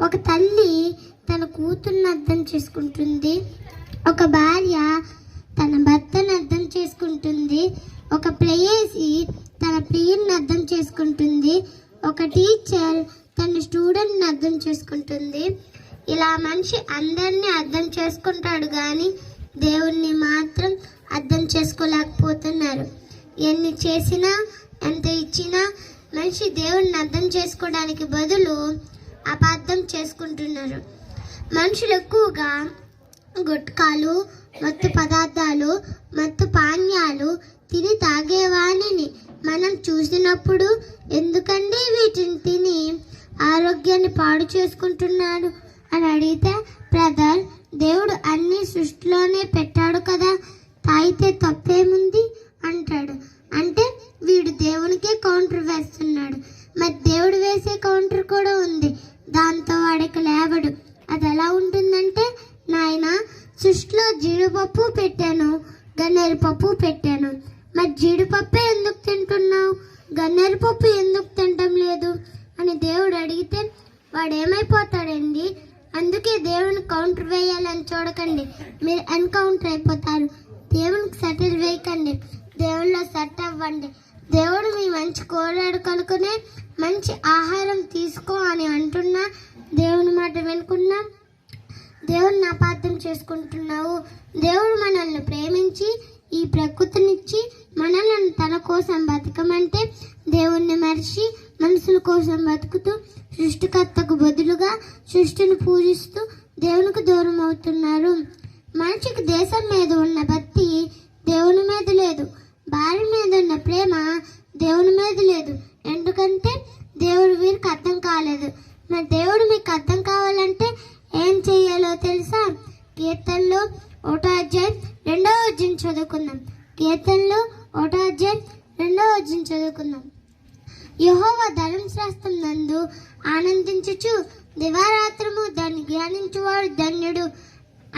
ఒక తల్లి తన కూతుర్ని అర్థం చేసుకుంటుంది. ఒక భార్య తన భర్తను అర్థం చేసుకుంటుంది. ఒక ప్రేయసి తన ప్రియుని అర్థం చేసుకుంటుంది. ఒక టీచర్ తన స్టూడెంట్ని అర్థం చేసుకుంటుంది. ఇలా మనిషి అందరినీ అర్థం చేసుకుంటాడు కానీ దేవుణ్ణి మాత్రం అర్థం చేసుకోలేకపోతున్నారు. ఎన్ని చేసినా ఎంత ఇచ్చినా మనిషి దేవుణ్ణి అర్థం చేసుకోవడానికి బదులు అపార్థం చేసుకుంటున్నారు. మనుషులు ఎక్కువగా గుట్కాలు మత్తు పదార్థాలు మత్తు పానీయాలు తిని తాగేవాణిని మనం చూసినప్పుడు ఎందుకండి వీటిని తిని ఆరోగ్యాన్ని పాడు చేసుకుంటున్నాడు అని అడిగితే బ్రదర్ దేవుడు అన్ని సృష్టిలోనే పెట్టాడు కదా తాగితే తప్పేముంది? అంటాడు. అంటే వీడు దేవునికే కౌంటర్ వేస్తున్నాడు. మరి దేవుడు వేసే కౌంటర్ పప్పు పెట్టాను. గన్నేరు పప్పు పెట్టాను. మరి జీడిపప్పే ఎందుకు తింటున్నావు? గన్నేరు పప్పు ఎందుకు తినటం లేదు? అని దేవుడు అడిగితే వాడు ఏమైపోతాడండి అందుకే దేవుని కౌంటర్ వేయాలని చూడకండి. మీరు ఎన్కౌంటర్ అయిపోతారు. దేవునికి సెటిల్ వేయకండి. దేవుళ్ళో సెట్ అవ్వండి. దేవుడు మీ మంచి కోరాడు కనుకనే మంచి ఆహారం తీసుకో అని అంటున్నా. దేవుని మాట వినుకున్నాం. దేవుడిని అపార్థం చేసుకుంటున్నావు. దేవుడు మనల్ని ప్రేమించి ఈ ప్రకృతినిచ్చి మనల్ని తన కోసం బతకమంటే దేవుణ్ణి మరిచి మనుషుల కోసం బతుకుతూ సృష్టికర్తకు బదులుగా సృష్టిని పూజిస్తూ దేవునికి దూరం అవుతున్నారు. మనిషికి దేశం మీద ఉన్న భక్తి దేవుని మీద లేదు. భార్య మీద ఉన్న ప్రేమ దేవుని మీద లేదు. ఎందుకంటే దేవుడు వీరికి అర్థం కాలేదు. మరి దేవుడు మీకు అర్థం కావాలంటే తెలుసా? కీర్తనలో ఒకటో అధ్యాయం రెండవ అధ్యాయం చదువుకుందాం. కీర్తనలో ఒకటో అధ్యాయం రెండవ అధ్యాయం చదువుకుందాం. యహోవ ధర్మశాస్త్రం నందు ఆనందించుచు దివారాత్రము దాన్ని ధ్యానించువాడు ధన్యుడు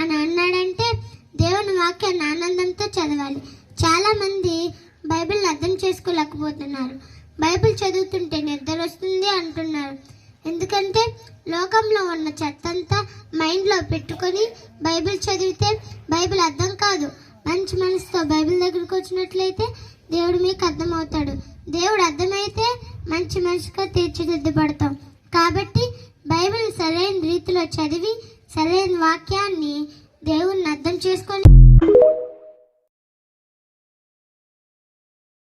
అని అన్నాడంటే దేవుని వాక్యాన్ని ఆనందంతో చదవాలి. చాలామంది బైబిల్ని అర్థం చేసుకోలేకపోతున్నారు. బైబిల్ చదువుతుంటే నిద్ర వస్తుంది అంటున్నారు. ఎందుకంటే లోకంలో ఉన్న చెత్తంతా మైండ్లో పెట్టుకొని బైబిల్ చదివితే బైబిల్ అర్థం కాదు. మంచి మనసుతో బైబిల్ దగ్గరకు వచ్చినట్లయితే దేవుడు మీకు అర్థమవుతాడు. దేవుడు అర్థమైతే మంచి మనిషిగా తీర్చిదిద్దుపడతాం కాబట్టి బైబిల్ సరైన రీతిలో చదివి సరైన వాక్యాన్ని దేవుణ్ణి అర్థం చేసుకొని